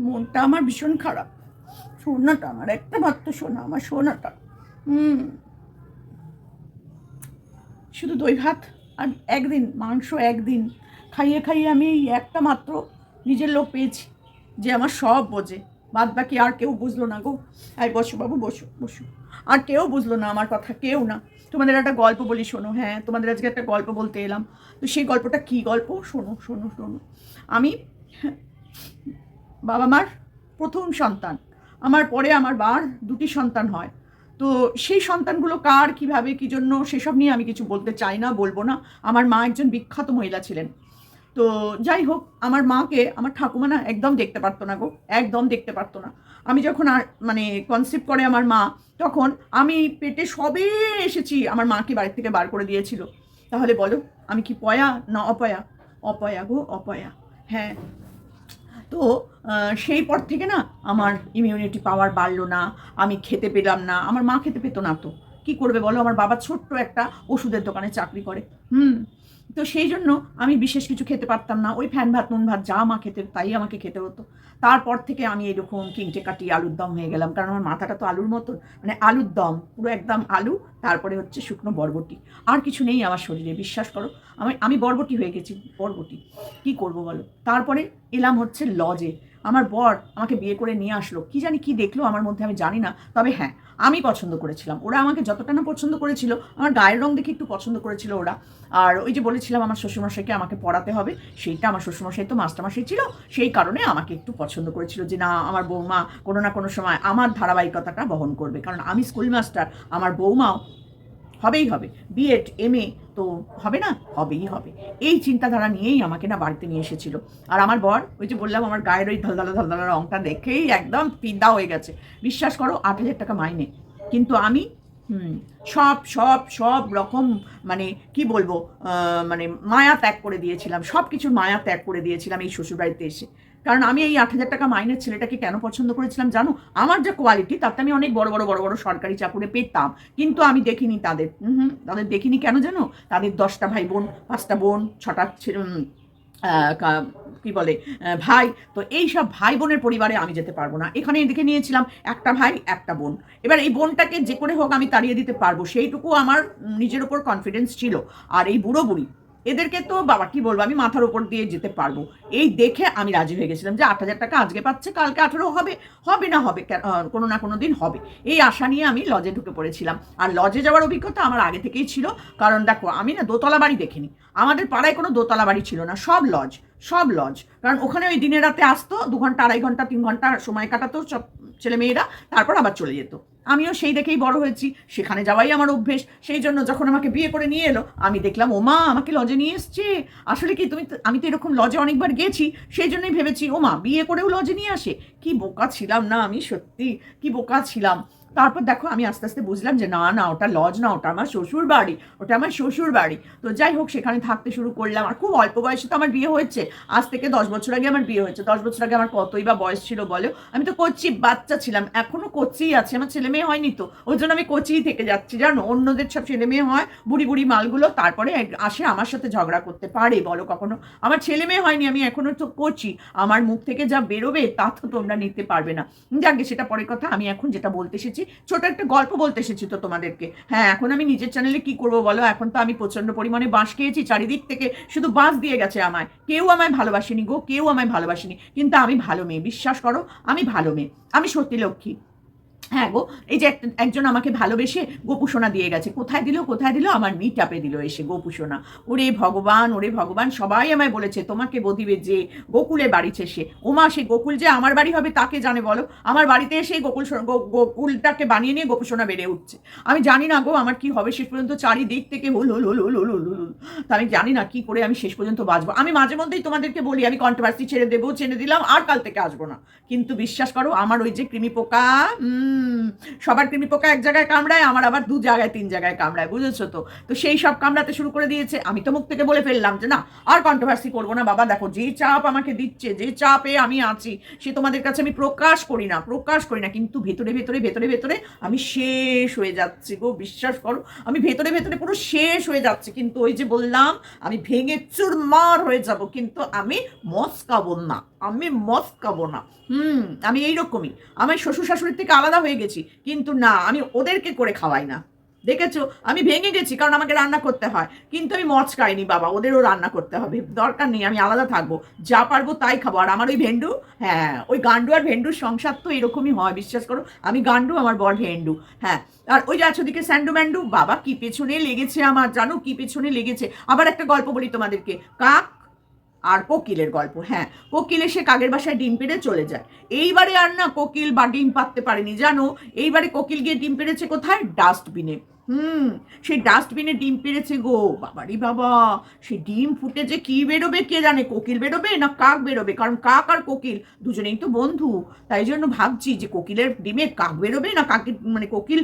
মনটা আমার ভীষণ খারাপ। সোনাটা আমার, একটা মাত্র সোনা, আমার সোনাটা। হুম। শুধু দই ভাত আর একদিন, মাংস একদিন। খাইয়ে খাইয়ে আমি একটা মাত্র নিজের লোক পেয়েছি যে আমার সব বোঝে। বাদ বাকি আর কেউ বুঝলো না গো। আই বসো বাবু, বসো বসো। আর কেউ বুঝলো না আমার কথা, কেউ না। তোমাদের একটা গল্প বলি, শোনো। হ্যাঁ তোমাদের আজকে একটা গল্প বলতে এলাম। তো সেই গল্পটা কী গল্প? শোনো শোনো শোনো। আমি বাবা মার প্রথম সন্তান। আমার পরে আমার বার দুটি সন্তান হয়। তো সেই সন্তানগুলো কার, কীভাবে, কী জন্য, সেসব নিয়ে আমি কিছু বলতে চাই না, বলব না। আমার মা একজন বিখ্যাত মহিলা ছিলেন। তো যাই হোক, আমার মাকে, আমার ঠাকুমা না একদম দেখতে পারতো না গো, একদম দেখতে পারতো না। আমি যখন আর মানে কনসেপ্ট করে আমার মা, তখন আমি পেটে সবে এসেছি আমার মাকে বাড়ির থেকে বার করে দিয়েছিল। তাহলে বলো, আমি কি পয়া না অপয়া? অপয়া গো, অপয়া। হ্যাঁ তো সেই পর থেকে না আমার ইমিউনিটি পাওয়ার বাড়লো না, আমি খেতে পেলাম না, আমার মা খেতে পেতো না তো। কী করবে বলো? আমার বাবা ছোট্ট একটা ওষুধের দোকানে চাকরি করে। হুম। তো সেই জন্য আমি বিশেষ কিছু খেতে পারতাম না। ওই ফ্যান ভাত, নুন ভাত যা মা খেতে, তাই আমাকে খেতে হতো। তারপর থেকে আমি এরকম কিংটে কাটি আলুর দম হয়ে গেলাম। কারণ আমার মাথাটা তো আলুর মতন মানে আলুর দম, পুরো একদম আলু, তারপরে হচ্ছে শুকনো বরবটি। আর কিছু নেই আমার শরীরে, বিশ্বাস করো। আমি আমি বরবটি হয়ে গেছি, বরবটি। কি করব বলো? তারপরে এলাম হচ্ছে লজে। আমার বর আমাকে বিয়ে করে নিয়ে আসলো। কি জানি কি দেখল আমার মধ্যে আমি জানি না, তবে হ্যাঁ আমি পছন্দ করেছিলাম। ওরা আমাকে যতটা না পছন্দ করেছিল, আমার গায়ের রং দেখে একটু পছন্দ করেছিল ওরা। আর ওই যে বলেছিলাম আমার শ্বশুরমশাইকে আমাকে পড়াতে হবে, সেইটা আমার শ্বশুরমশাই তো মাস্টারমশাই ছিল, সেই কারণে আমাকে একটু পছন্দ করেছিল যে না, আমার বৌমা কোনো না কোনো সময় আমার ধারাবাহিকতাটা বহন করবে। কারণ আমি স্কুল মাস্টার আমার বৌমাও হবেই হবে। বিএড এম এ তো হবে না? হবেই হবে। এই চিন্তাধারা নিয়েই আমাকে না বাড়িতে নিয়ে এসেছিল। আর আমার বর, ওই যে বললাম, আমার গায়ের ওই ধালধালা ধালধালা রঙটা দেখেই একদম ফিদা হয়ে গেছে। বিশ্বাস করো, আট হাজার টাকা মাইনে। কিন্তু আমি, হুম, সব সব সব রকম মানে কি বলব মানে মায়া ত্যাগ করে দিয়েছিলাম। সব কিছুর মায়া ত্যাগ করে দিয়েছিলাম এই শ্বশুরবাড়িতে এসে। কারণ আমি এই আট হাজার টাকা মাইনের ছেলেটাকে কেন পছন্দ করেছিলাম জানো? আমার যা কোয়ালিটি তাতে আমি অনেক বড় বড় বড় বড় সরকারি চাকুরে পেতাম। কিন্তু আমি দেখিনি তাদের। তাদের দেখিনি কেন জানো? তাদের দশটা ভাই বোন, পাঁচটা বোন, ছটা কি বলে ভাই। তো এই সব ভাই বোনের পরিবারে আমি যেতে পারব না। এখানে দেখে নিয়েছিলাম একটা ভাই, একটা বোন। এবার এই বোনটাকে যে করে হোক আমি তাড়িয়ে দিতে পারব। সেইটুকু আমার নিজের ওপর কনফিডেন্স ছিল। আর এই বুড়ো বুড়ি এদেরকে তো, বাবা, কি বলব, আমি মাথার উপর দিয়ে যেতে পারব। এই দেখে আমি রাজি হয়ে গেছিলাম যে আট হাজার টাকা আজকে পাচ্ছে, কালকে আঠেরো হবে হবে না হবে, কোনো না কোনো দিন হবে। এই আশা নিয়ে আমি লজে ঢুকে পড়েছিলাম। আর লজে যাওয়ার অভিজ্ঞতা আমার আগে থেকেই ছিল, কারণ দেখো, আমি না দোতলা বাড়ি দেখিনি। আমাদের পাড়ায় কোনো দোতলা বাড়ি ছিল না, সব লজ সব লজ। কারণ ওখানে ওই দিনে রাতে আসতো, দু ঘণ্টা, আড়াই ঘণ্টা, তিন ঘণ্টা সময় কাটাতো, সব ছেলেমেয়েরা তারপর আবার চলে যেত। আমিও সেই দেখেই বড় হয়েছি। সেখানে যাওয়াই আমার অভ্যেস। সেই জন্য যখন আমাকে বিয়ে করে নিয়ে এলো, আমি দেখলাম ও মা আমাকে লজে নিয়ে এসছে। আসলে কি, তুমি আমি তো এরকম লজে অনেকবার গেছি। সেই জন্যই ভেবেছি ও মা বিয়ে করেও লজে নিয়ে আসে। কি বোকা ছিলাম না আমি, সত্যি। কি বোকা ছিলাম। তারপর দেখো আমি আস্তে আস্তে বুঝলাম যে না না, ওটা লজ না, ওটা আমার শ্বশুর বাড়ি, ওটা আমার শ্বশুর বাড়ি। তো যাই হোক, সেখানে থাকতে শুরু করলাম। আর খুব অল্প বয়সে তো আমার বিয়ে হয়েছে। আজ থেকে দশ বছর আগে আমার বিয়ে হয়েছে। দশ বছর আগে আমার কতই বা বয়স ছিল বলো? আমি তো কচি, বাচ্চা ছিলাম। এখনও কচিই আছে। আমার ছেলে মেয়ে হয়নি তো। ওই জন্য আমি কচিই থেকে যাচ্ছি, জানো? অন্যদের সব ছেলে মেয়ে হয়, বুড়ি বুড়ি মালগুলো তারপরে আসে আমার সাথে ঝগড়া করতে পারে বলো কখনো? আমার ছেলে মেয়ে হয়নি, আমি এখনও তো কচি। আমার মুখ থেকে যা বেরোবে তা তো তোমরা নিতে পারবে না। যাকে সেটা পরের কথা। আমি এখন যেটা বলতে এসেছি ছোট একটা গল্প বলতে এসেছি তো তোমাদেরকে। হ্যাঁ এখন আমি নিজের চ্যানেলে কি করব বলো? এখন তো আমি প্রচণ্ড পরিমাণে বাঁশ খেয়েছি, চারিদিক থেকে শুধু বাঁশ দিয়ে গেছে আমায়। কেউ আমায় ভালোবাসেনি গো, কেউ আমায় ভালোবাসেনি। কিন্তু আমি ভালো মেয়ে, বিশ্বাস করো, আমি ভালো মেয়ে। আমি সত্যি লক্ষ্মী। হ্যাঁ গো, এই যে একজন আমাকে ভালোবেসে গোপুষণা দিয়ে গেছে। কোথায় দিল কোথায় দিল? আমার মিটাপে দিল এসে গোপুষণা ওরে ভগবান ওরে ভগবান, সবাই আমায় বলেছে, তোমাকে বদিবে যে গোকুলে বাড়িছে সে। ওমা, সে গোকুল যে আমার বাড়ি হবে তাকে জানে বলো? আমার বাড়িতে এসে গোকুল গোকুলটাকে বানিয়ে নিয়ে গোপুষণা বেড়ে উঠছে। আমি জানি না গো, আমার কি হবে? শেষ পর্যন্ত চারিদিক থেকে হুল হুল হুল হুল হুল হুল হুল তা আমি জানি না কি করে আমি শেষ পর্যন্ত বাঁচবো। আমি মাঝে মধ্যেই তোমাদেরকে বলি, আমি কন্ট্রোভার্সি ছেড়ে দেবো, ছেড়ে দিলাম, আর কাল থেকে আসব না। কিন্তু বিশ্বাস করো, আমার ওই যে কৃমি পোকা হুম সবার কৃমি পোকা এক জায়গায় কামড়ায়, আমার আবার দু জায়গায়, তিন জায়গায় কামড়ায়, বুঝেছ তো? তো সেই সব কামড়াতে শুরু করে দিয়েছে। আমি তো মুখ থেকে বলে ফেললাম যে, না, আর কন্ট্রোভার্সি করব না, বাবা। দেখো, যে চাপ আমাকে দিচ্ছে, যে চাপে আমি আছি, সে তোমাদের কাছে আমি প্রকাশ করি না, প্রকাশ করি না। কিন্তু ভেতরে ভেতরে ভেতরে ভেতরে আমি শেষ হয়ে যাচ্ছি গো, বিশ্বাস করো। আমি ভেতরে ভেতরে পুরো শেষ হয়ে যাচ্ছি। কিন্তু ওই যে বললাম, আমি ভেঙে চুরমার হয়ে যাব। কিন্তু আমি মস্কাবো না। আমি মদ খাব না। হুম, আমি এইরকমই। আমি শ্বশুর শাশুড়ির থেকে আলাদা হয়ে গেছি, কিন্তু না, আমি ওদেরকে করে খাওয়াই না। দেখেছ? আমি ভেঙে গেছি, কারণ আমাকে রান্না করতে হয়। কিন্তু আমি মচ খাইনি, বাবা, ওদেরও রান্না করতে হবে। দরকার নেই, আমি আলাদা থাকব। যা পারব তাই খাব। আর আমার ওই ভেন্ডু? হ্যাঁ ওই গান্ডু আর ভেন্ডুর সংসার তো এরকমই হয়, বিশ্বাস করো। আমি গান্ডু, আমার বর ভেন্ডু। হ্যাঁ আর ওই যাচ্ছ দিকে স্যান্ডু ম্যান্ডু? বাবা, কি পেছনে লেগেছে আমার, জানো কি পেছনে লেগেছে? আবার একটা গল্প বলি তোমাদেরকে। কাক আর কোকিলের গল্প হ্যাঁ। কোকিল এসে কাকের বাসায় ডিম পেড়ে চলে যায়। এইবারে আর না কোকিল বা ডিম পাততে পারেনি, জানো? এইবারে কোকিল গিয়ে ডিম পেড়েছে কোথায়? ডাস্টবিনে। হুম, সেই ডাস্টবিনে ডিম পেড়েছে গো, বাবারি বাবা। সেই ডিম ফুটে যে কি বেরোবে কে জানে? কোকিল বেরোবে না কাক বেরোবে? কারণ কাক আর কোকিল দুজনেই তো বন্ধু। তাই জন্য ভাবছি যে কোকিলের ডিমে কাক বেরোবে না কাকের মানে কোকিল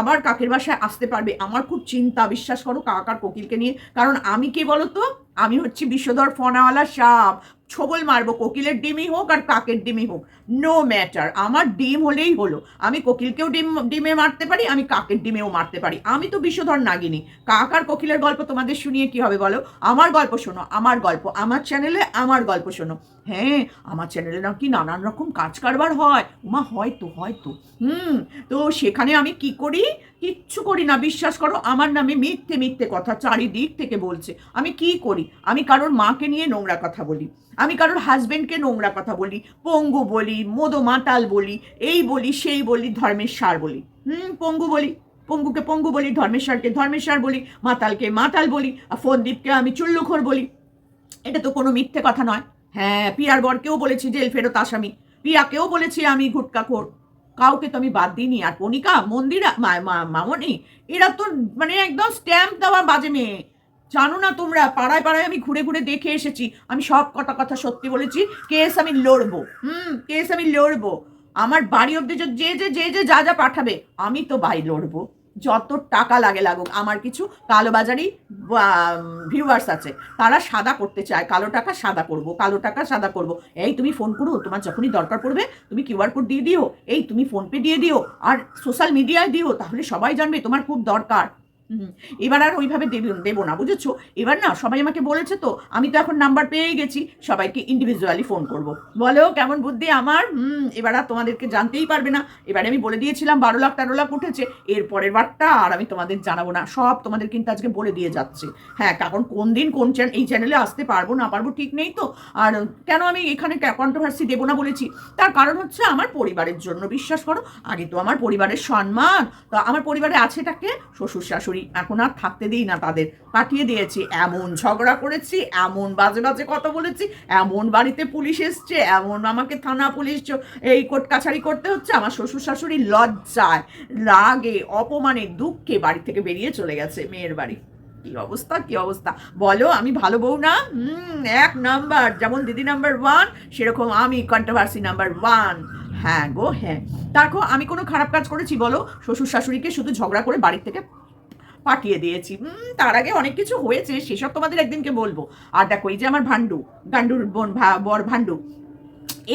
আবার কাকের বাসায় আসতে পারবে? আমার খুব চিন্তা, বিশ্বাস করো, কাক আর কোকিলকে নিয়ে। কারণ আমি কে বলো তো? আমি হচ্ছি বিশ্বধর ফোনাওয়ালা সাপ। ছবল মারবো, কোকিলের ডিমই হোক আর কাকের ডিমই হোক। নো ম্যাটার আমার ডিম হলেই হলো। আমি কোকিলকেও ডিম, ডিমে মারতে পারি, আমি কাকের ডিমেও মারতে পারি। আমি তো বিষধর নাগিনি। কাক আর কোকিলের গল্প তোমাদের শুনিয়ে কি হবে বলো? আমার গল্প শোনো, আমার গল্প, আমার চ্যানেলে আমার গল্প শোনো। হ্যাঁ আমার চ্যানেলে নাকি নানান রকম কাজ কারবার হয়। উমা, হয়তো হয়তো। হুম, তো সেখানে আমি কি করি? কিচ্ছু করি না, বিশ্বাস করো, আমার নামে মিথ্যে মিথ্যে কথা চারিদিক থেকে বলছে। আমি কি করি? আমি কারোর মাকে নিয়ে নোংরা কথা বলি। আমি কারোর হাজবেন্ডকে নোংরা কথা বলি, পঙ্গু বলি, মদো মাতাল বলি, এই বলি, সেই বলি, ধর্মের সার বলি। হুম, পঙ্গু বলি, পঙ্গুকে পঙ্গু বলি ধর্মেশ্বরকে ধর্মেশ্বর বলি, মাতালকে মাতাল বলি, আর ফন্দীপকে আমি চুল্লুখোর বলি। এটা তো কোনো মিথ্যে কথা নয়। হ্যাঁ পিয়ার বরকেও বলেছি জেল ফেরত আসামি। পিয়াকেও বলেছি আমি গুটকাখোর কাউকে তো আমি বাদ দিইনি। আর কণিকা, মন্দিরা মামনি এরা তো মানে একদম স্ট্যাম্প দেওয়া বাজে মেয়ে। জানো না তোমরা, পাড়ায় পাড়ায় আমি ঘুরে ঘুরে দেখে এসেছি। আমি সব কটা কথা সত্যি বলেছি, কেস আমি লড়বো, হুম, কেস আমি লড়বো। আমার বাড়ি অব্দি যে যে যে যে যে যা পাঠাবে, আমি তো ভাই লড়বো। যত টাকা লাগে লাগুক, আমার কিছু কালোবাজারি ভিউয়ার্স আছে, তারা সাদা করতে চায়, কালো টাকা সাদা করব, কালো টাকা সাদা করব। এই তুমি ফোন করো, তোমার যখনই দরকার পড়বে, তুমি কিউআর কোড দিয়ে দিও, এই তুমি ফোনপে দিয়ে দিও, আর সোশ্যাল মিডিয়ায় দিও, তাহলে সবাই জানবে তোমার খুব দরকার। এবার আর ওইভাবে দেব, দেবো না, বুঝেছ? এবার না, সবাই আমাকে বলেছে তো, আমি তো এখন নাম্বার পেয়েই গেছি, সবাইকে ইন্ডিভিজুয়ালি ফোন করব। বলো, কেমন বুদ্ধি আমার? হুম, এবার আর তোমাদেরকে জানতেই পারবে না। এবারে আমি বলে দিয়েছিলাম, বারো লাখ, তেরো লাখ উঠেছে এর পরের বারটা আর আমি তোমাদের জানাব না, সব তোমাদের কিন্তু আজকে বলে দিয়ে যাচ্ছে। হ্যাঁ কারণ কোন দিন কোন চ্যানেল এই চ্যানেলে আসতে পারব, না পারব ঠিক নেই তো। আর কেন আমি এখানে কন্ট্রোভার্সি দেবো না বলেছি? তার কারণ হচ্ছে আমার পরিবারের জন্য, বিশ্বাস করো। আগে তো আমার পরিবারের সম্মান, তো আমার পরিবারে আছেটাকে শ্বশুর শাশুড়ি এখন আর থাকতে দিই না তাদের। পাঠিয়ে দিয়েছি, এমন ঝগড়া করেছি, এমন বাজে বাজে কথা বলেছি, এমন বাড়িতে পুলিশ এসছে, এমন আমাকে থানা পুলিশ এই কোর্ট কাছারি করতে হচ্ছে, আমার শ্বশুর শাশুড়ি লজ্জায়, রাগে, অপমানে, দুঃখে বাড়ি থেকে বেরিয়ে চলে গেছে মেয়ের বাড়ি। কি অবস্থা কি অবস্থা? বলো, আমি ভালো বউ না? এক নাম্বার, যেমন দিদি নাম্বার ওয়ান, সেরকম আমি কন্ট্রোভার্সি নাম্বার ওয়ান। হ্যাঁ গো হ্যাঁ। দেখো আমি কোনো খারাপ কাজ করেছি বলো? শ্বশুর শাশুড়িকে শুধু ঝগড়া করে বাড়ির থেকে পাঠিয়ে দিয়েছি। তার আগে অনেক কিছু হয়েছে, সেসব তোমাদের একদিনকে বলব। আর দেখো, এই যে আমার ভান্ডু গান্ডুর বোন বর ভান্ডু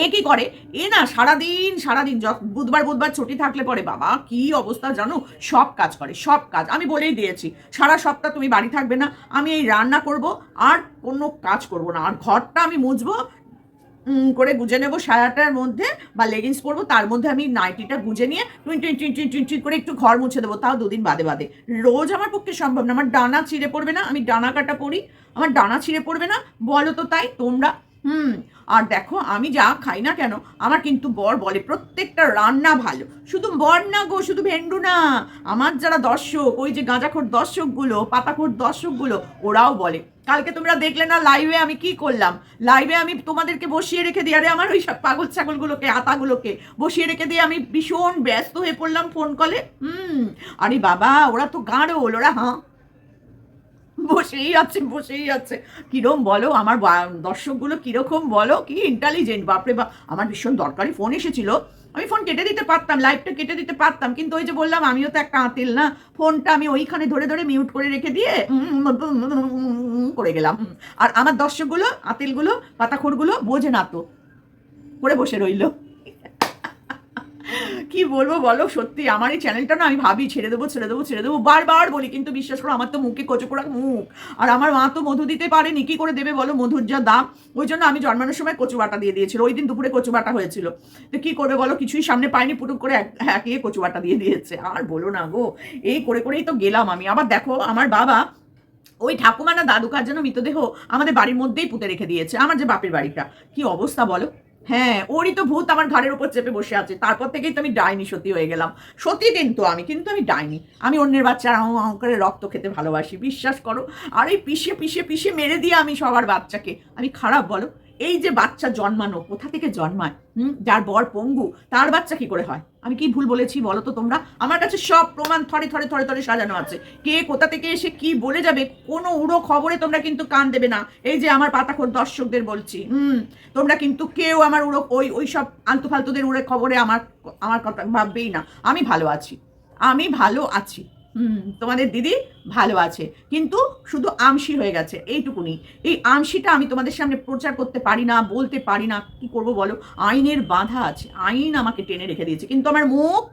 এ কি করে? এ না সারাদিন সারাদিন বুধবার বুধবার ছুটি থাকলে পরে, বাবা, কি অবস্থা জানো? সব কাজ করে, সব কাজ। আমি বলেই দিয়েছি, সারা সপ্তাহ তুমি বাড়ি থাকবে না, আমি এই রান্না করব, আর কোনো কাজ করব না। আর ঘরটা আমি মুছবো করে গুজে নেব সারাটার মধ্যে বা লেগিংস পরবো, তার মধ্যে আমি নাইটিটা গুঁজে নিয়ে টুইন টুইন টুইন টুইন টুইন টুইন করে একটু ঘর মুছে দেবো, তাও দুদিন বাদে বাদে। রোজ আমার পক্ষে সম্ভব না, আমার ডানা ছিঁড়ে পড়বে না, আমি ডানা কাটা পড়ি আমার ডানা ছিঁড়ে পড়বে না, বলো তো তাই তোমরা হুম, আর দেখো, আমি যা খাই না কেন, আমার কিন্তু বর বলে প্রত্যেকটা রান্না ভালো। শুধু বর না গো, শুধু ভেন্ডু না। আমার যারা দর্শক, ওই যে গাঁজাখোর দর্শকগুলো, পাতাখোর দর্শকগুলো, ওরাও বলে। কালকে তোমরা দেখলে না লাইভে আমি কি করলাম? লাইভে আমি তোমাদেরকে বসিয়ে রেখে দিই। আরে আমার ওই সব পাগল ছাগলগুলোকে, আতাগুলোকে বসিয়ে রেখে দিয়ে আমি ভীষণ ব্যস্ত হয়ে পড়লাম ফোন কলে হুম, আরে বাবা, ওরা তো গাঁড়োল ওরা হাঁ বসেই আছে বসেই আছে। কিরম বলো? আমার দর্শকগুলো কীরকম বলো? কি ইন্টেলিজেন্ট বাপরে বা আমার ভীষণ দরকারি ফোন এসেছিল। আমি ফোন কেটে দিতে পারতাম লাইভটা কেটে দিতে পারতাম। কিন্তু ওই যে বললাম, আমিও তো একটা আঁতেল না। ফোনটা আমি ওইখানে ধরে ধরে মিউট করে রেখে দিয়ে করে গেলাম। আর আমার দর্শকগুলো, আতেলগুলো, পাতাখোরগুলো বোঝে না তো। করে বসে রইল। কি বলব বলো? সত্যি, আমার এই চ্যানেলটা না আমি ভাবি, ছেড়ে দেবো ছেড়ে দেবো ছেড়ে দেবো, বারবার বলি, কিন্তু বিশ্বাস করো, আমার তো মুখে কচু পোড়া মুখ। আর আমার মা তো মধু দিতে পারেনি, কি করে দেবে বলো? মধুর যা দাম, ওই জন্য আমি জন্মানোর সময় কচু বাটা দিয়ে দিয়েছিল, ওই দিন দুপুরে কচু বাটা হয়েছিল। তো কি করবে বলো? কিছুই সামনে পাইনি, পুটুক করে এক একে কচু বাটা দিয়ে দিয়েছে। আর বলো না গো, এই করে করেই তো গেলাম আমি। আবার দেখো, আমার বাবা ওই ঠাকুমা না দাদু কার জন্য মৃতদেহ আমাদের বাড়ির মধ্যেই পুঁতে রেখে দিয়েছে, আমার যে বাপের বাড়িটা। কি অবস্থা বলো? হ্যাঁ ওরই তো ভূত আমার ঘাড়ের উপর চেপে বসে আছে। তারপর থেকেই তো আমি ডাইনি সত্যি হয়ে গেলাম। সত্যি কিন্তু আমি কিন্তু আমি ডাইনি। আমি অন্যের বাচ্চার আহ করে রক্ত খেতে ভালোবাসি, বিশ্বাস করো। আর এই পিষে পিষে পিষে মেরে দিয়ে আমি সবার বাচ্চাকে। আমি খারাপ, বলো? এই যে বাচ্চা জন্মানো, কোথা থেকে জন্মায়? হুম? যার বর পঙ্গু, তার বাচ্চা কি করে হয়? আমি কি ভুল বলেছি বলো তো তোমরা? আমার কাছে সব প্রমাণ থরে থরে থরে থরে সাজানো আছে। কে কোথা থেকে এসে কি বলে যাবে, কোনো উড়ো খবরে তোমরা কিন্তু কান দেবে না। এই যে আমার পাতাখোর দর্শকদের বলছি, হুম? তোমরা কিন্তু কেউ আমার উড়ো, ওই ওই সব আলতু ফালতুদের উড়ে খবরে আমার আমার কথা ভাববেই না। আমি ভালো আছি। আমি ভালো আছি। তোমাদের দিদি ভালো আছে। কিন্তু শুধু আমসি হয়ে গেছে, এইটুকুনি। এই আমসিটা আমি তোমাদের সামনে প্রচার করতে পারি না, বলতে পারি না, কি করব বলো? আইনের বাধা আছে, আইন আমাকে টেনে রেখে দিয়েছে। কিন্তু আমার মুখ,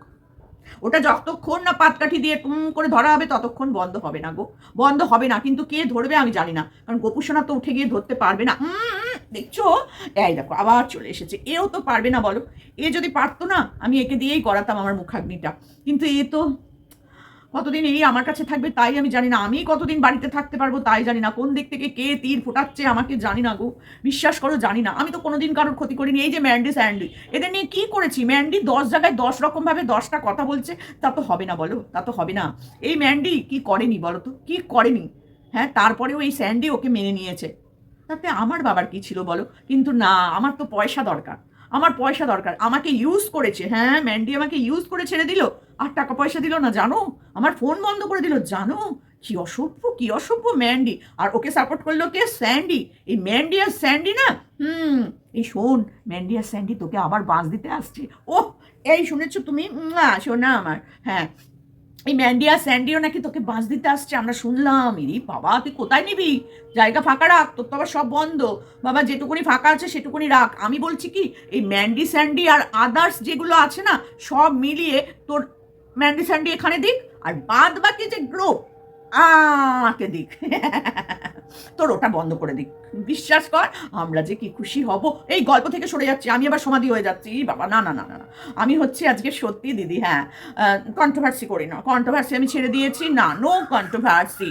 ওটা যতক্ষণ না পাতকাঠি দিয়ে টুম করে ধরা হবে, ততক্ষণ বন্ধ হবে না গো। বন্ধ হবে না, কিন্তু কে ধরবে আমি জানি না। কারণ গোপুসোনা তো উঠে গিয়ে ধরতে পারবে না। দেখছ? এই দেখো, আবার চলে এসেছে। এও তো পারবে না বলো। এ যদি পারতো না, আমি একে দিয়েই করাতাম আমার মুখাগ্নিটা। কিন্তু এ তো কতদিন এই আমার কাছে থাকবে তাই আমি জানি না। আমি কতদিন বাড়িতে থাকতে পারব তাই জানি না। কোন দিক থেকে কে তীর ফোটাচ্ছে আমাকে জানি না গো। বিশ্বাস করো, জানি না। আমি তো কোনোদিন কারোর ক্ষতি করিনি। এই যে ম্যান্ডি স্যান্ডি, এদের নিয়ে কী করেছি? ম্যান্ডি দশ জায়গায় দশ রকমভাবে দশটা কথা বলছে। তা তো হবে না বলো, তা তো হবে না। এই ম্যান্ডি কি করেনি বলো তো? কী করেনি? হ্যাঁ তারপরেও এই স্যান্ডি ওকে মেনে নিয়েছে। তাতে আমার বাবার কি ছিল বলো? কিন্তু না, আমার তো পয়সা দরকার। আমার পয়সা দরকার। আমাকে ইউজ করেছে। হ্যাঁ ম্যান্ডি আমাকে ইউজ করে ছেড়ে দিল। আর টাকা পয়সা দিল না, জানো? আমার ফোন বন্ধ করে দিল, জানো? কি অসভ্য কি অসভ্য ম্যান্ডি আর ওকে সাপোর্ট করল কে? স্যান্ডি এই ম্যান্ডি আর স্যান্ডি না? হুম, এই শোন ম্যান্ডি আর স্যান্ডি তোকে আবার বাঁশ দিতে আসছে। ও এই শুনেছো তুমি? না আমার। হ্যাঁ এই ম্যান্ডি আর স্যান্ডিও নাকি তোকে বাঁশ দিতে আসছে, আমরা শুনলাম। ইরি বাবা, তুই কোথায় নিবি? জায়গা ফাঁকা রাখ, তোর তো আবার সব বন্ধ। বাবা, যেটুকুনি ফাঁকা আছে সেটুকুনি রাখ। আমি বলছি কি, এই ম্যান্ডি স্যান্ডি আর আদার্স যেগুলো আছে না, সব মিলিয়ে তোর ম্যান্ডি স্যান্ডি এখানে দিক, আর বাদ বাকি যে গ্রো আকে দিক। তোর ওটা বন্ধ করে দিক। বিশ্বাস কর, আমরা যে কি খুশি হব। এই গল্প থেকে সরে যাচ্ছি, আমি আবার সমাধি হয়ে যাচ্ছি। বাবা, না না না না না। আমি হচ্ছে আজকে সত্যি দিদি হ্যাঁ। কন্ট্রোভার্সি করি না। কন্ট্রোভার্সি আমি ছেড়ে দিয়েছি, না নো কন্ট্রোভার্সি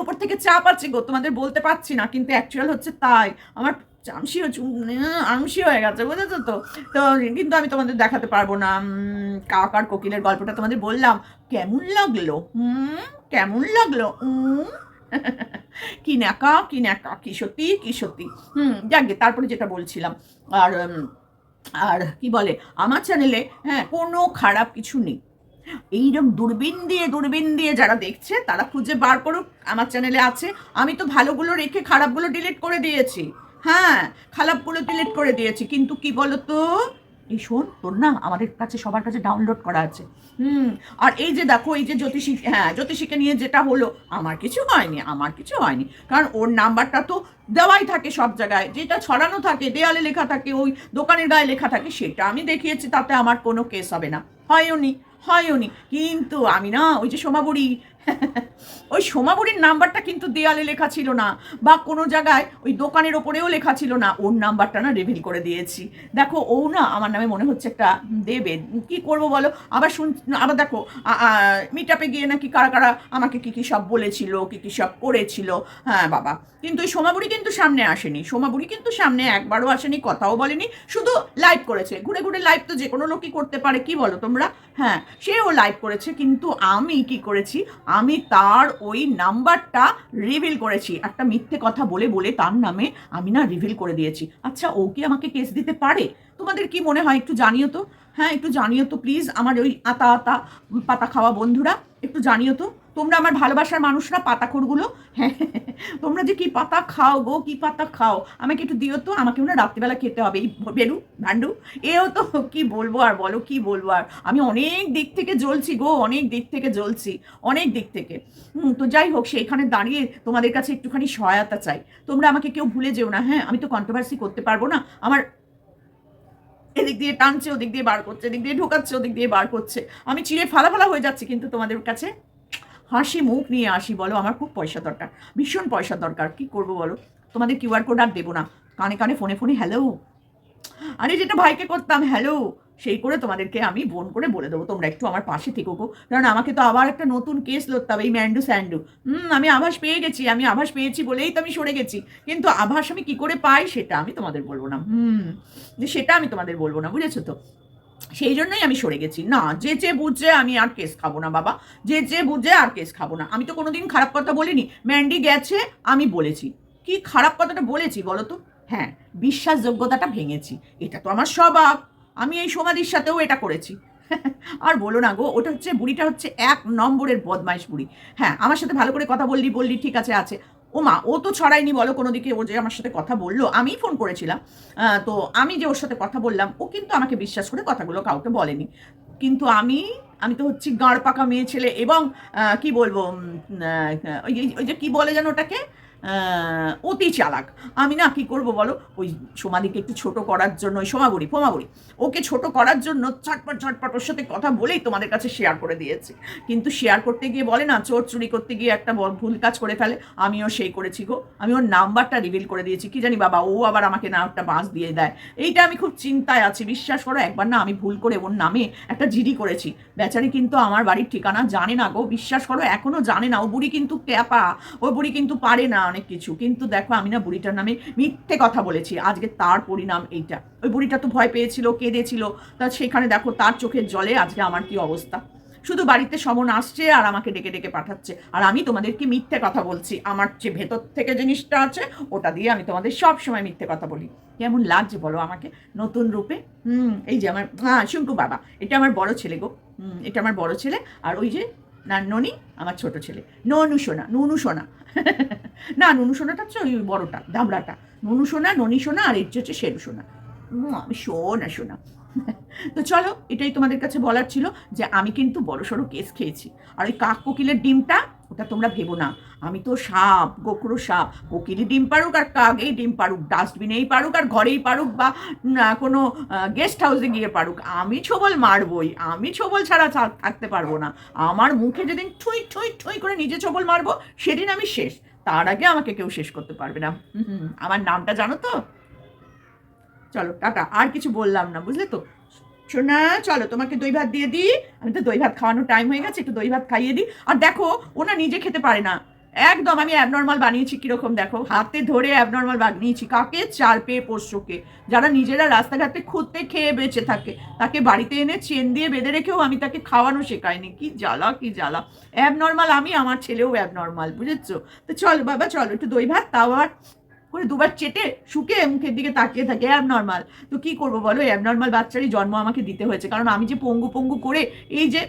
ওপর থেকে চাপ আছে গো, তোমাদের বলতে পারছি না, কিন্তু অ্যাকচুয়াল হচ্ছে তাই। আমার চামসি হচ্ছে আমসি হয়ে গেছে, বুঝেছ তো? তো কিন্তু আমি তোমাদের দেখাতে পারব না কাকার কোকিলের গল্পটা তোমাদের বললাম। কেমন লাগল? হুম কেমন লাগল? উম, কি ন্যাকা কি ন্যাকা, কি সত্যি কি সত্যি? হুম, যাকে তারপরে যেটা বলছিলাম, আর আর কি বলে, আমার চ্যানেলে হ্যাঁ কোনো খারাপ কিছু নেই। এইরকম দূরবীন দিয়ে দূরবীন দিয়ে যারা দেখছে, তারা খুঁজে বার করুক, আমার চ্যানেলে আছে। আমি তো ভালোগুলো রেখে খারাপগুলো ডিলিট করে দিয়েছি। হ্যাঁ খারাপগুলো ডিলিট করে দিয়েছি। কিন্তু কি বলতো? এই শোন, তোর না আমাদের কাছে, সবার কাছে ডাউনলোড করা আছে। হুম, আর এই যে দেখো, এই যে জ্যোতিষী হ্যাঁ জ্যোতিষীকে নিয়ে যেটা হলো, আমার কিছু হয়নি, আমার কিছু হয়নি। কারণ ওর নাম্বারটা তো দেওয়াই থাকে সব জায়গায়। যেটা ছড়ানো থাকে, দেয়ালে লেখা থাকে, ওই দোকানের গায়ে লেখা থাকে, সেটা আমি দেখিয়েছি, তাতে আমার কোনো কেস হবে না। হয়ওনি হয়ওনি। কিন্তু আমি না, ওই যে সোমাবুড়ি ওই সোমাবুড়ির নাম্বারটা কিন্তু দেয়ালে লেখা ছিল না, বা কোনো জায়গায় ওই দোকানের ওপরেও লেখা ছিল না, ওর নাম্বারটা না রিভিল করে দিয়েছি। দেখো ও না আমার নামে মনে হচ্ছে একটা দেবে। কি করব বলো? আবার শুন, আবার দেখো মিট আপে গিয়ে নাকি কারা কারা আমাকে কি কি সব বলেছিল, কি কি সব করেছিল। হ্যাঁ বাবা। কিন্তু ওই সোমাবুড়ি কিন্তু সামনে আসেনি। সোমাবুড়ি কিন্তু সামনে একবারও আসেনি, কথাও বলেনি, শুধু লাইভ করেছে। ঘুরে ঘুরে লাইভ তো যে কোনো লোকই করতে পারে, কি বলো তোমরা? হ্যাঁ সেও লাইভ করেছে, কিন্তু আমি কি করেছি? আমি তার ওই নাম্বারটা রিভিল করেছি। একটা মিথ্যে কথা বলে বলে তার নামে আমি না রিভিল করে দিয়েছি। আচ্ছা ও কি আমাকে কেস দিতে পারে? তোমাদের কি মনে হয়? একটু জানিও তো। হ্যাঁ একটু জানিও তো প্লিজ আমার ওই আতা আতা পাতা খাওয়া বন্ধুরা, একটু জানিও তো। তোমরা আমার ভালোবাসার মানুষ মানুষরা, পাতাখোরগুলো হ্যাঁ তোমরা যে কি পাতা খাও গো, কি পাতা খাও, আমাকে একটু দিও তো, আমাকে না রাত্রিবেলা খেতে হবে। এই বেরু ভান্ডু, এও তো কি বলব আর বলো, কি বলব আর? আমি অনেক দিক থেকে জ্বলছি গো, অনেক দিক থেকে জ্বলছি, অনেক দিক থেকে। হুম, তো যাই হোক সেইখানে দাঁড়িয়ে তোমাদের কাছে একটুখানি সহায়তা চাই। তোমরা আমাকে কেউ ভুলে যেও না হ্যাঁ আমি তো কন্ট্রোভার্সি করতে পারব না। আমার এদিক দিয়ে টানছে, ওদিক দিয়ে বার করছে, এদিক দিয়ে ঢোকাচ্ছে, ওদিক দিয়ে বার করছে। আমি চিড়ে ফালা ফালা হয়ে যাচ্ছি কিন্তু তোমাদের কাছে। হাসি মুখ নিয়ে আসি, বলো, আমার খুব পয়সা দরকার। ভীষণ পয়সা দরকার, কি করব বলো? তোমাদের কিউআর কোড আর দেবো না। কানে কানে ফোনে ফোনে হ্যালো আরে, যেটা ভাইকে করতাম হ্যালো সেই করে তোমাদেরকে আমি বোন করে বলে দেবো। তোমরা একটু আমার পাশে থেকো গো। কারণ আমাকে তো আবার একটা নতুন কেস লড়তে হবে, এই ম্যান্ডু স্যান্ডু। হুম, আমি আভাস পেয়ে গেছি, আমি আভাস পেয়েছি বলেই তো আমি সরে গেছি। কিন্তু আভাস আমি কি করে পাই, সেটা আমি তোমাদের বলব না। হুম, সেটা আমি তোমাদের বলব না, বুঝেছ তো? সেই জন্যই আমি সরে গেছি। না, যে যে বুঝে আমি আর কেস খাব না, বাবা। যে যে বুঝে আর কেস খাব না। আমি তো কোনোদিন খারাপ কথা বলিনি। ম্যান্ডি গেছে, আমি বলেছি। কি খারাপ কথাটা বলেছি বলো তো? হ্যাঁ বিশ্বাসযোগ্যতাটা ভেঙেছি। এটা তো আমার স্বভাব। আমি এই সমাধির সাথেও এটা করেছি। আর বলো না গো, ওটা হচ্ছে, বুড়িটা হচ্ছে এক নম্বরের বদমাইশ বুড়ি। হ্যাঁ আমার সাথে ভালো করে কথা বললি বললি, ঠিক আছে আছে। ও মা, ও তো ছড়ায়নি, বলো, কোনো দিকে ও যে আমার সাথে কথা বলল আমি ফোন করেছিলাম। তো আমি যে ওর সাথে কথা বললাম, ও কিন্তু আমাকে বিশ্বাস করে কথাগুলো কাউকে বলেনি। কিন্তু আমি আমি তো হচ্ছি গাঁড় পাকা মেয়ে ছেলে এবং কি বলব ওই যে- কি বলে যেন ওটাকে? অতি চালাক। আমি না কি করব বলো? ওই সোমাদিকে একটু ছোট করার জন্য, ওই সোমাগুড়ি ফোমাগুড়ি ওকে ছোট করার জন্য ছটপট ছটপট ওর সাথে কথা বলেই তোমাদের কাছে শেয়ার করে দিয়েছি। কিন্তু শেয়ার করতে গিয়ে বলে না, চোর চুরি করতে গিয়ে একটা ভুল কাজ করে ফেলে, আমিও সেই করেছি গো। আমি ওর নাম্বারটা রিভিল করে দিয়েছি। কি জানি বাবা, ও আবার আমাকে না একটা বাঁশ দিয়ে দেয়। এইটা আমি খুব চিন্তায় আছি। বিশ্বাস করো, একবার না আমি ভুল করে ওর নামে একটা জিডি করেছি। বেচারি কিন্তু আমার বাড়ির ঠিকানা জানে না গো। বিশ্বাস করো, এখনও জানে না। ও বুড়ি কিন্তু ক্যাপা। ও বুড়ি কিন্তু পারে না। অনেক কিছু। কিন্তু দেখো আমি না বুড়িটার নামে মিথ্যে কথা বলেছি। আজকে তার পরিণাম এইটা। ওই বুড়িটা তো ভয় পেয়েছিল, কেঁদেছিল। তা সেখানে দেখো, তার চোখের জলে আজকে আমার কি অবস্থা? শুধু বাড়িতে সমন আসছে আর আমাকে ডেকে ডেকে পাঠাচ্ছে। আর আমি তোমাদেরকে মিথ্যে কথা বলছি। আমার যে ভেতর থেকে জিনিসটা আছে, ওটা দিয়ে আমি তোমাদের সব সময় মিথ্যে কথা বলি। কেমন লাগছে বলো আমাকে? নতুন রূপে? হুম, এই যে আমার হ্যাঁ শুঙ্কু বাবা, এটা আমার বড় ছেলে গো। হুম, এটা আমার বড় ছেলে। আর ওই যে না ননি আমার ছোট ছেলে। ননু সোনা, নুনু সোনা। না, নুনু সোনাটা হচ্ছে ওই বড়টা, দামড়াটা। নুনু সোনা, ননি সোনা, আর এর হচ্ছে শেরু সোনা। আমি সোনা সোনা। তো চলো, এটাই তোমাদের কাছে বলার ছিল যে আমি কিন্তু বড় সড়ো কেস খেয়েছি। আর ওই কাক কোকিলের ডিমটা ওটা তোমরা ভেবো না। আমি তো সাপ, গোকরো সাপ। কোকিলি ডিম পারুক আর কাকেই ডিম পারুক ডাস্টবিনেই পারুক আর ঘরেই পারুক বা কোনো গেস্ট হাউসে গিয়ে পারুক আমি ছবল মারবই, আমি ছবল ছাড়া থাকতে পারব না। আমার মুখে যেদিন ঠুই ঠুই ঠুই করে নিজে ছবল মারবো, সেদিন আমি শেষ। তার আগে আমাকে কেউ শেষ করতে পারবে না। আমার নামটা জানো তো? চলো, টাটা। আর কিছু বললাম না, বুঝলে তো? শোনা চলো তোমাকে দই ভাত দিয়ে দিই। আমি তো দই ভাত খাওয়ানোর টাইম হয়ে গেছে, একটু দই ভাত খাইয়ে দিই। আর দেখো, ওনা নিজে খেতে পারে না। একদম আমি অ্যাবনর্মাল বানিয়েছি কীরকম, দেখো। হাতে ধরে অ্যাবনর্মাল বানিয়েছি, কাকে? চার পেয়ে পোষ্যকে। যারা নিজেরা রাস্তাঘাটে খুঁজতে খেয়ে বেঁচে থাকে, তাকে বাড়িতে এনে চেন দিয়ে বেঁধে রেখেও আমি তাকে খাওয়ানো শেখাইনি। কি জ্বালা কি জ্বালা। অ্যাবনর্মাল আমি, আমার ছেলেও অ্যাবনর্মাল বুঝেছ? তো চল বাবা, চলো একটু দই ভাত, তাও আবার করে দুবার চেটে শুকে মুখের দিকে তাকিয়ে থাকে অ্যাবনর্মাল তো কি করব বলো? অ্যাবনর্মাল বাচ্চারই জন্ম আমাকে দিতে হয়েছে। কারণ আমি যে পঙ্গু পঙ্গু করে এই যে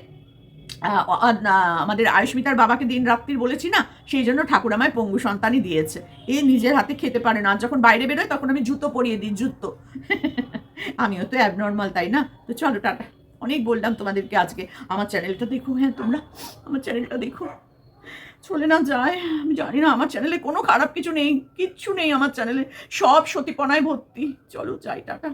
আমাদের আয়ুষ্মিতার বাবাকে দিন রাত্রির বলেছি না, সেই জন্য ঠাকুর আমায় পঙ্গু সন্তানই দিয়েছে। এ নিজের হাতে খেতে পারে না। যখন বাইরে বেরোয়, তখন আমি জুতো পরিয়ে দিই, জুতো। আমিও তো অ্যাবনর্মাল তাই না? তো চলো টাটা। অনেক বললাম তোমাদেরকে আজকে। আমার চ্যানেলটা দেখো হ্যাঁ তোমরা। আমার চ্যানেলটা দেখো। চলে না যায়। আমি জানি না, আমার চ্যানেলে কোনো খারাপ কিছু নেই, কিচ্ছু নেই আমার চ্যানেলে সব সতীপনায় ভর্তি। চলো যাই, টাটা।